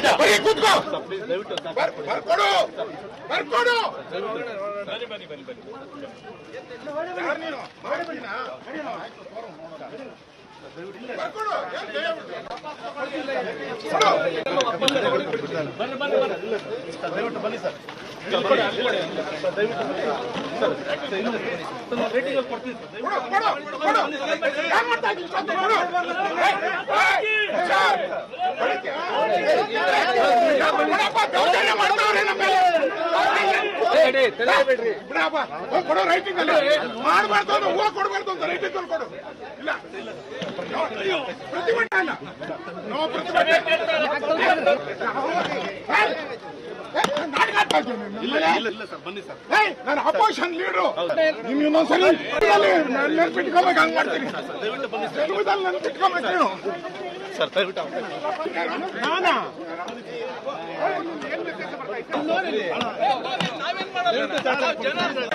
ಕೂತ್ಕೋ. ಬರ್- ಬರ್ಕೊಡು. ಬರ್ಕೊಡು. ದಯವಿಟ್ಟು ಬನ್ನಿ ಸರ್ ಬರ್ಕೊಡು. ಏನ್ ಬಿಡಪ್ಪ, ಕೊಡೋ ರೈಟಿಂಗ್ ಅಲ್ಲಿ. ಮಾಡಬಾರ್ದು ಅಂದ್ರೆ ಹೂವು ಕೊಡಬಾರ್ದು ಅಂತ ರೈಟಿಂಗ್ ಅಲ್ಲಿ ಕೊಡು ಇಲ್ಲ ಪ್ರತಿಭಟನೆ ನೋ ನಾನು ಅಪೋಸಿಷನ್ ಲೀಡರು ನಿಮ್ ಇನ್ನೊಂದ್ಸಲಿ ನಾನು ನೆನ್ಪಿಟ್ಕೋಬೇಕು ಹಂಗ್ ಮಾಡ್ತೀನಿ. ನೀನು. ನಾನಾ? جنازه